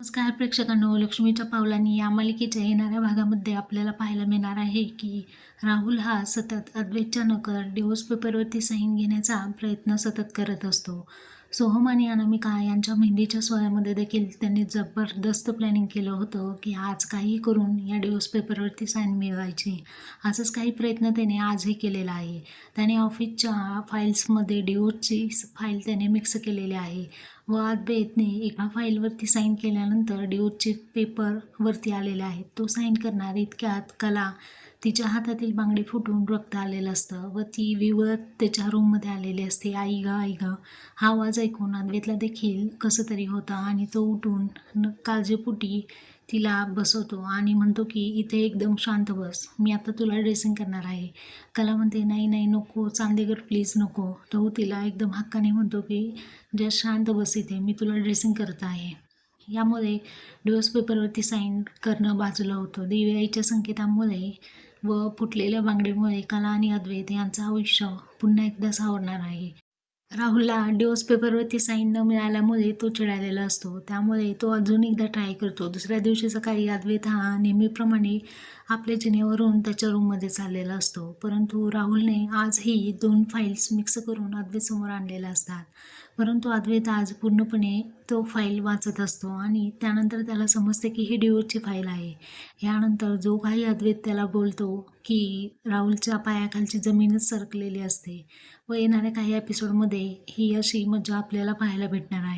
नमस्कार प्रेक्षकांनो लक्ष्मीच्या पावलांनी या मालिकेच्या येणाऱ्या भागामध्ये आपल्याला पाहायला मिळणार आहे की राहुल हा सतत अद्वैतच्या नकर डिवोर्स पेपरवरती साईन घेण्याचा प्रयत्न सतत करत असतो. सोहम आणि अनामिका यांच्या मेहंदीच्या सोहळ्यामध्ये देखील त्यांनी जबरदस्त प्लॅनिंग केलं होतं की आज काही करून या डिवोर्स पेपरवरती साईन मिळवायची. असंच काही प्रयत्न त्याने आजही केलेला आहे. त्याने ऑफिसच्या फाईल्समध्ये डिओची फाईल त्याने मिक्स केलेली आहे. व बेतने एका फाईलवरती साईन केल्यानंतर डिओचे पेपरवरती आलेला आलेले आहेत. तो साईन करणार इतक्यात कला तिच्या हातातील बांगडी फुटून रक्त आलेलं असतं व ती विवळत त्याच्या रूममध्ये आलेली असते. आई ग आई ग हा आवाज ऐकून अद्वेतला देखील कसं तरी होतं आणि तो उठून न काळजीपुटी तिला बसवतो आणि म्हणतो की इथे एकदम शांत बस. मी आता तुला ड्रेसिंग करणार आहे. कला म्हणते नाही नाही नको. चांदेगड प्लीज नको. तो तिला एकदम हक्काने म्हणतो की ज्या शांत बस इथे. मी तुला ड्रेसिंग करत आहे. यामुळे डिवोर्स पेपरवरती साईन करणं बाजूला होतं. दिव्याईच्या आईच्या संकेतामुळे व फुटलेल्या बांगडीमुळे कला आणि अद्वैत यांचं आयुष्य पुन्हा एकदा सावरणार आहे. राहुलला डिओस पेपरवरती साईन न मिळाल्यामुळे तो चिडालेला असतो. त्यामुळे तो अजून एकदा ट्राय करतो. दुसऱ्या दिवशी सकाळी अद्वैत हा नेहमीप्रमाणे आपल्या जिनेवरून त्याच्या रूममध्ये चाललेला असतो. परंतु राहुलने आजही दोन फाईल्स मिक्स करून अद्वैत समोर आणलेल्या असतात. परंतु अद्वैत आज पूर्णपणे तो फाईल वाचत असतो आणि त्यानंतर त्याला समजते की ही डिओची फाईल आहे. यानंतर जो काही अद्वैत त्याला बोलतो की राहुलच्या पायाखालची जमीनच सरकलेली असते व येणाऱ्या काही एपिसोडमध्ये ही अशी मजा आपल्याला पाहायला भेटणार आहे.